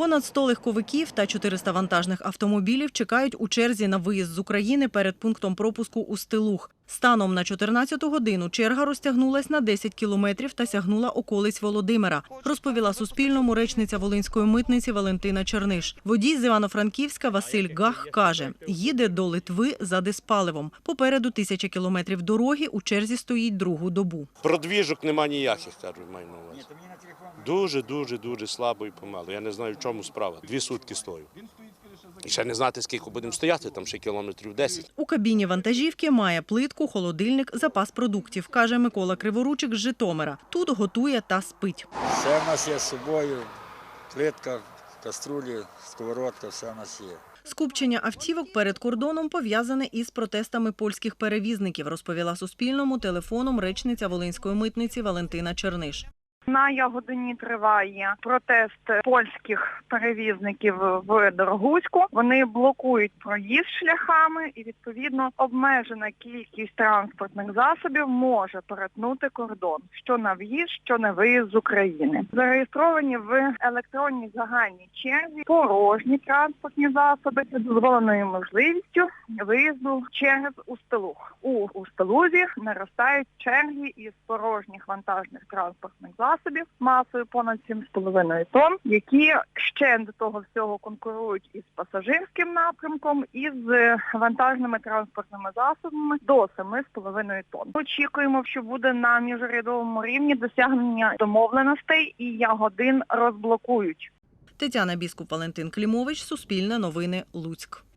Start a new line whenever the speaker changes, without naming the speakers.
Понад 100 легковиків та 400 вантажних автомобілів чекають у черзі на виїзд з України перед пунктом пропуску у Стилух. Станом на 14 годину черга розтягнулась на 10 кілометрів та сягнула околиць Володимира, розповіла Суспільному речниця Волинської митниці Валентина Черниш. Водій з Івано-Франківська Василь Гах каже, їде до Литви за диспаливом. Попереду тисяча кілометрів дороги у черзі стоїть другу добу.
Продвіжок нема ніяких, кажуть, маю на. Дуже, дуже, дуже слабо і помало. Я не знаю, в чому справа. Дві сутки стою. І ще не знати, скільки будемо стояти, там ще кілометрів 10.
У кабіні вантажівки має плитку, холодильник, запас продуктів, каже Микола Криворучик з Житомира. Тут готує та спить.
Все в нас є з собою, плитка, каструлі, сковородка, все в нас є.
Скупчення автівок перед кордоном пов'язане із протестами польських перевізників, розповіла Суспільному телефоном речниця Волинської митниці Валентина Черниш.
На Ягодині триває протест польських перевізників в Дорогуську. Вони блокують проїзд шляхами і відповідно обмежена кількість транспортних засобів може перетнути кордон, що на в'їзд, що на виїзд з України. Зареєстровані в електронній загальній черзі порожні транспортні засоби з дозволеною можливістю виїзду через Устилух. У Устилузі наростають черги із порожніх вантажних транспортних засобів масою понад 7,5 тонн, які ще до того всього конкурують із пасажирським напрямком і з вантажними транспортними засобами до 7,5 тонн. Очікуємо, що буде на міжурядовому рівні досягнення домовленостей і ягодин розблокують.
Тетяна Біскуп, Валентин Клімович, Суспільне новини, Луцьк.